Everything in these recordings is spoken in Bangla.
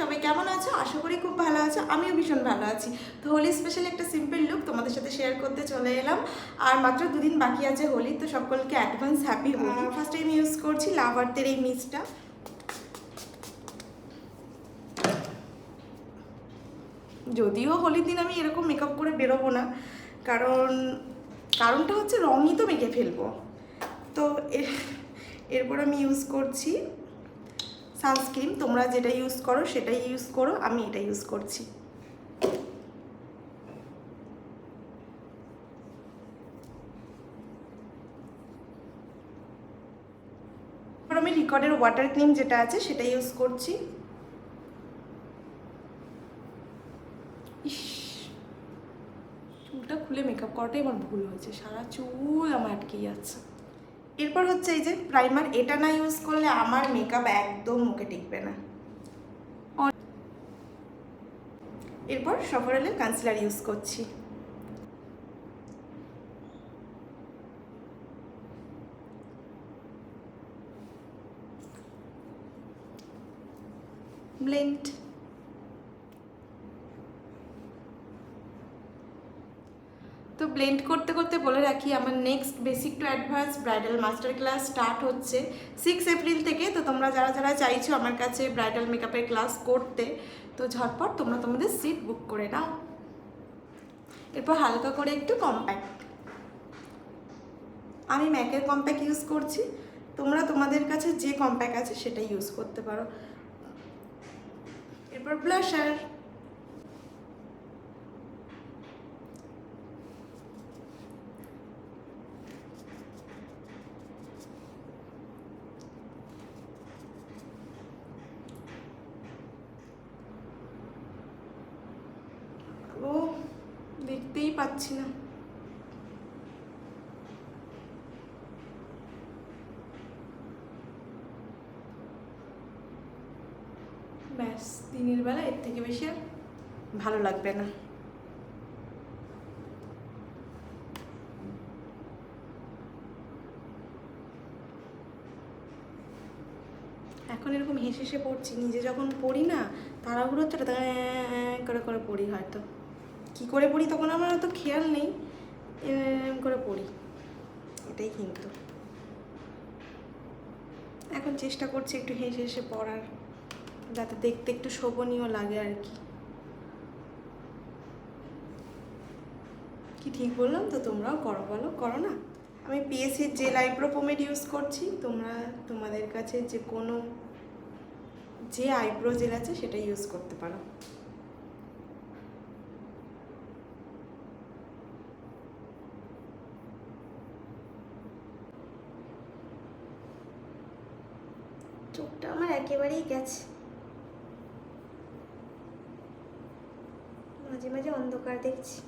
সবাই কেমন আছো? আশা করি খুব ভালো আছো। আমিও ভীষণ ভালো আছি। তো হোলি স্পেশাল একটা সিম্পল লুক তোমাদের সাথে শেয়ার করতে চলে এলাম। আর মাত্র দুদিন বাকি আছে হোলি তো সকলকে advance happy Holi. First time use করছি লাভারদের এই মিসটা যদিও হোলির দিন আমি এরকম মেকআপ করে বেরোবো না কারণ কারণটা হচ্ছে রঙই তো মেখে ফেলব। তো এরপর আমি ইউজ করছি সানস্ক্রিন তোমরা যেটা ইউজ করো, সেটাই ইউজ করো, আমি এটা ইউজ করছি। আমি রিকর্ডের ওয়াটার ক্রিম যেটা আছে, সেটা ইউজ করছি। ইস, চুলটা খুলে মেকআপ করাটাই আমার ভুল হয়েছে, সারা চুল আমার আটকে যাচ্ছে। এরপর হচ্ছে এই যে প্রাইমার এটা না ইউজ করলে আমার মেকআপ একদম মুখে টিকবে না। এরপর সফরেলের কনসিলার ইউজ করছি। ব্লেন্ড তো ব্লেন্ড করতে করতে বলে রাখি, আমার next basic to advance bridal master class start হচ্ছে সিক্স এপ্রিল থেকে। তো তোমরা যারা যারা চাইছো আমার কাছে ব্রাইডাল মেকআপের ক্লাস করতে, তো ঝটপট তোমরা তোমাদের সিট বুক করে নাও। এরপর হালকা করে একটু কম্প্যাক্ট আমি ম্যাকের কম্প্যাক্ট ইউজ করছি। তোমরা তোমাদের কাছে যে কম্প্যাক্ট আছে সেটা ইউজ করতে পারো। এরপর ব্লাশার ও দেখতেই পাচ্ছি না। ব্যাস, দিনের বেলা এর থেকে বেশি আর ভালো লাগবে না। এখন এরকম হেসে হেসে পড়ছি, নিজে যখন পড়ি না ওটা এরম করে করে পড়ি হয়তো। কি করে পড়ি তখন আমার অত খেয়াল নেই এরম করে পড়ি। এটাই কিন্তু। এখন চেষ্টা করছি একটু হেসে হেসে পড়ার, যাতে দেখতে একটু শোভনীয় লাগে আর কি। কি ঠিক বললাম তো? তোমরাও করো, বলো, করো না? আমি পিএসসির যে আইব্রো পোমেড ইউজ করছি, তোমরা, তোমাদের কাছে যে কোনো যে আইব্রো জেল আছে সেটা ইউজ করতে পারো। চোখটা আমার একেবারেই গেছে। মাঝে মাঝে অন্ধকার দেখছি।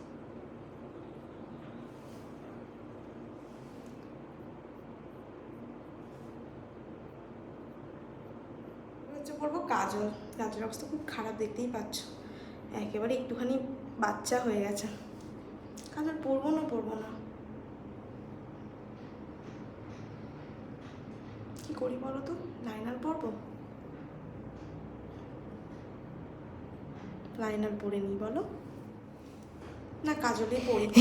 পরবো কাজল। অবস্থা খুব খারাপ দেখতেই পাচ্ছ। একেবারে একটুখানি বাচ্চা হয়ে গেছে। কাজল পরবো না পরবো না। করি বলো তো? লাইনার পরবো লাইনার পরে নি বলো।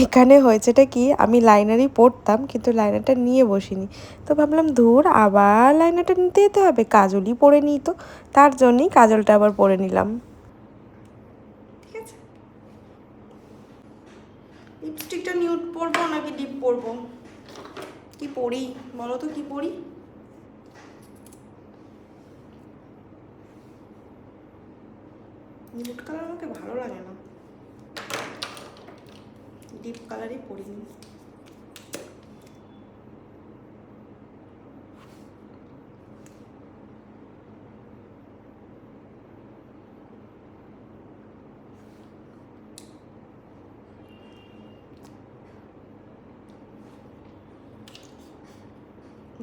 এখানে হয়েছেটা কি? আমি লাইনারই পড়তাম কিন্তু লাইনারটা নিয়ে বসিনি। তো ভাবলাম ধুর আবার লাইনারটা নিতে যেতে হবে। কাজলই পরে নিই তো। তার জন্যই কাজলটা আবার পরে নিলাম। ঠিক আছে। লিপস্টিকটা নিউড পরবো নাকি ডিপ পরবো? কি পরি বলো তো কি পরি নিউড কালার আমাকে ভালো লাগে না। ডিপ কালারই পরিনি।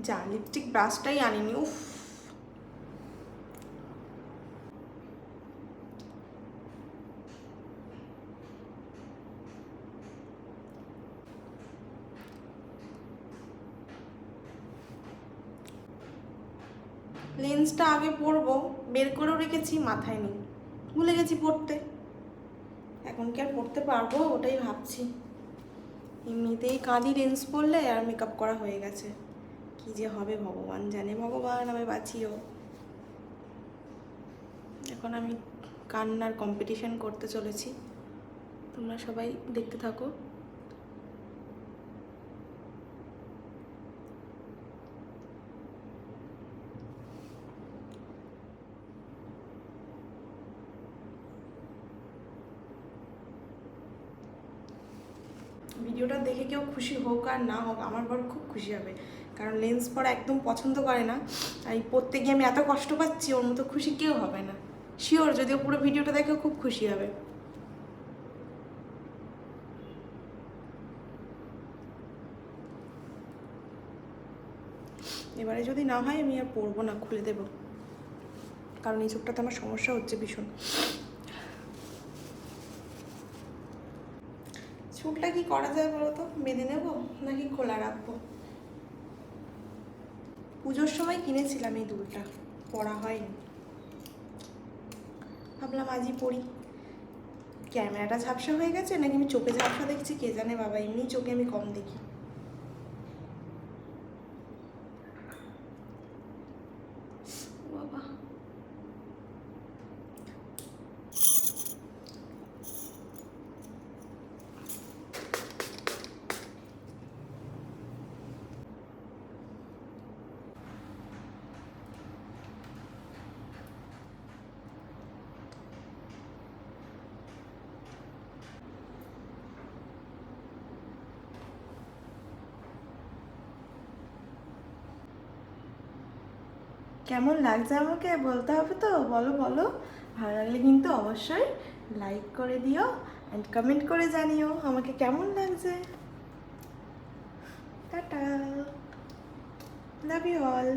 যা লিপস্টিক ব্রাশটাই আনিনি উফ। লেন্সটা আগে পরবো, বের করেও রেখেছি, মাথায় নেই। ভুলে গেছি পড়তে। এখন কি আর পড়তে পারব? ওটাই ভাবছি। এমনিতেই কাঁদি লেন্স পরলে আর মেকআপ করা হয়ে গেছে। কি যে হবে ভগবান জানে, ভগবান আমি বাঁচিও। এখন আমি কান্নার কম্পিটিশন করতে চলেছি। তোমরা সবাই দেখতে থাকো। ভিডিওটা দেখে কেউ খুশি হোক আর না হোক, আমার বর খুব খুশি হবে। কারণ লেন্স পরা একদম পছন্দ করে না। এই পড়তে গিয়ে আমি এত কষ্ট পাচ্ছি, ওর মতো খুশি কেউ হবে না। শিওর যদিও পুরো ভিডিওটা দেখে ও খুব খুশি হবে। এবারে যদি না হয় আমি আর পরবো না, খুলে দেব। কারণ এই চোখটাতে আমার সমস্যা হচ্ছে ভীষণ। চুলটা কি করা যায় বলো তো বেঁধে নেব নাকি খোলা রাখব? পুজোর সময় কিনেছিলাম এই দুলটা পরা হয়নি। ভাবলাম আজই পড়ি। ক্যামেরাটা ঝাপসা হয়ে গেছে নাকি আমি চোখে ঝাপসা দেখছি কে জানে বাবা, এমনি চোখে আমি কম দেখি। কেমন লাগছে আমাকে বলতে হবে তো? বলো বলো। ভালো লাগলে কিন্তু অবশ্যই লাইক করে দিও অ্যান্ড কমেন্ট করে জানিও আমাকে কেমন লাগছে। টাটা। Love you all